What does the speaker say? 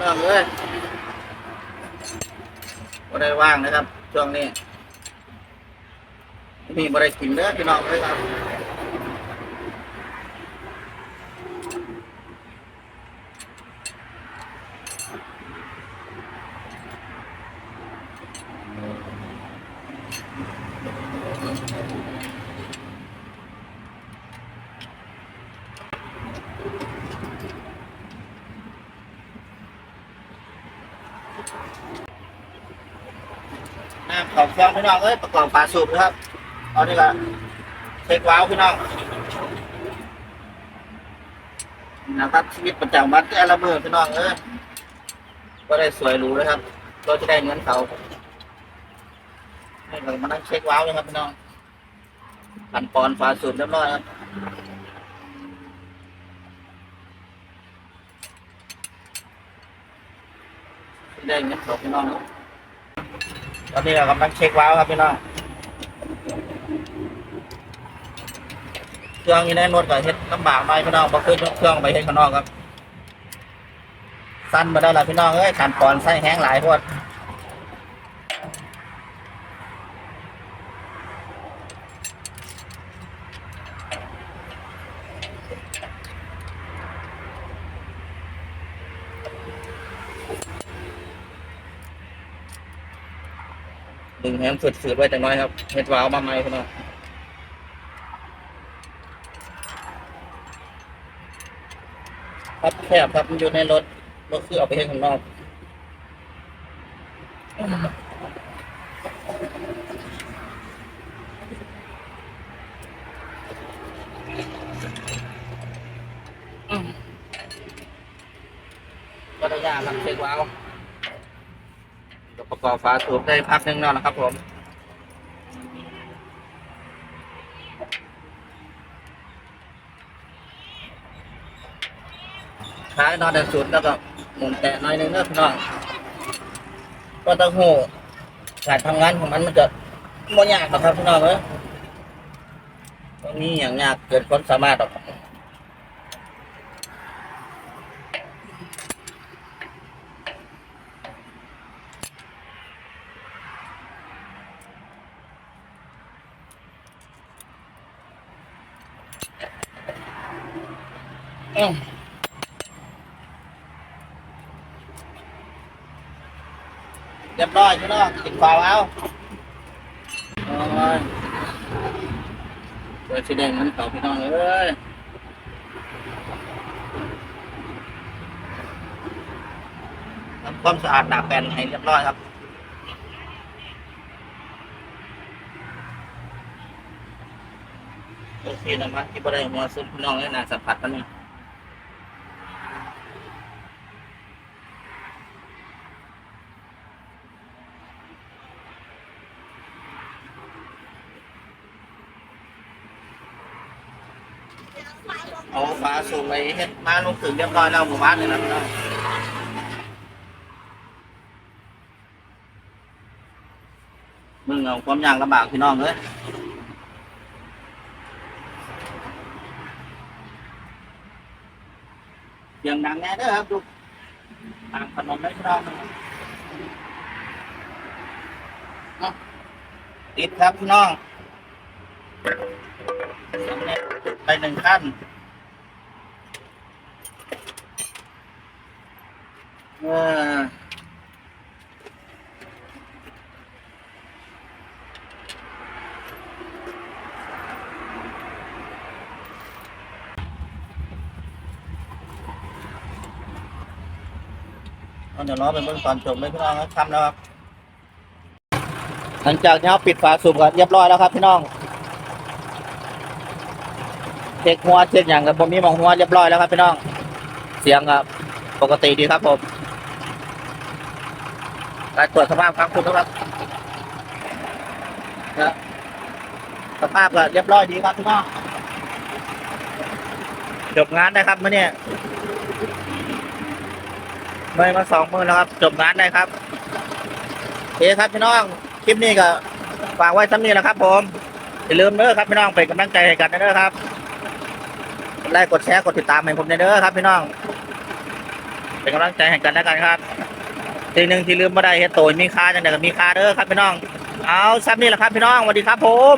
น้องเอ้ยบ่ได้ว่างนะครับ ช่วงนี้มีบ่ได้กินเด้อพี่น้องเอ้ยครับ น้ำของฟองพี่น้องเอ้ยประกอบฝาสูบนะครับเอานี่ละเช็คว้าวพี่น้องนะครับชีวิตประจำวันแต่ละมือพี่น้องเอ้ยก็ได้สวยหรูเลยครับก็จะได้เงินเขาให้เรามานั่งเช็คว้าวเลยครับพี่น้องพันปอนด์ฝาสูบเรียบร้อยครับได้เงินเขาพี่น้อง ตอนนี้เรากำลังเช็คว้าวครับพี่น้องเครื่องอยู่ในรถก็เฮ็ดลำบากหน่อยพี่น้องบ่เคยยกเครื่องไปเฮ็ดข้างนอกครับ สั้นมาได้ละพี่น้องเอ้ยขันปอนไส้แห้งหลายพวด ดึงแฮมฝืดๆไว้จังน้อยครับเฮ็ดว้าวมาใหม่พี่น้องครับแคบครับมันอยู่ในรถรถคือเอาไปให้ข้างนอกอืมก็ได้ยากครับเช็คว้าวเดี๋ยว ประกอบฝาสูบได้พักหนึงแล้วนะครับ ผมขายนอนแต่สุดแล้วก็หมุนแตะน้อยนึงนะพี่น้องก็ต้องหูการทำงานของมันมันจะไม่ยากหรอกครับพี่น้องเอ้ยตรงนี้อย่างยากเกินความสามารถหรอก เรียบร้อยพี่น้องติดฝาแล้วโอ้ยเปิดสีแดงมันเขาพี่น้องเอ้ยทำความสะอาดดาบแปนให้เรียบร้อยครับโอเคนะมัดที่บริเวณหัวซุปพี่น้องเลยนะสัมผัสมันนี่ เอาฟ้าสูงไปเฮ็ดมาลงถึงเรียบร้อยแล้วหมู่บ้านเลยนะพี่น้องมึงเอาความยากลำบากพี่น้องเลยเสียงดังแน่เด้อครับดูตามถนนได้พี่น้องเนาะติดครับพี่น้อง สำเร็จไปหนึ่งขั้นเออเอาเดี๋ยวรองไปเบิ่งตอนจบเลยพี่น้องครับทำแล้วครับ หลังจากที่เราปิดฝาสูบกันเรียบร้อยแล้วครับพี่น้อง เช็คหัวเช็คอย่างกับผมมีหมองหัวเรียบร้อยแล้วครับพี่น้อง เสียงครับปกติดีครับผมการตรวจสภาพครับคุณครับนะสภาพก็เรียบร้อยดีครับพี่น้องจบงานได้ครับมื่อเนี้ไม่มาสองมือแล้วครับ จบงานได้ครับโอเคครับพี่น้องคลิปนี้ก็ฝากไว้ซ้ำนี้แหละครับ ผมอย่าลืมเด้อครับพี่น้องเป็นกำลังใจให้กันนะเด้อครับ ดไลค์กดแชร์กดติดตามให้ผมเด้อครับพี่น้อง เป็นกำลังใจให้กันแล้วกันครับทีหนึ่งที่ลืมไม่ได้เฮ็ดโตยมีค่าจังเดก็มีค่าเด้อครับพี่น้อง เอาซับนี่แหละครับพี่น้องสวัสดีครับผม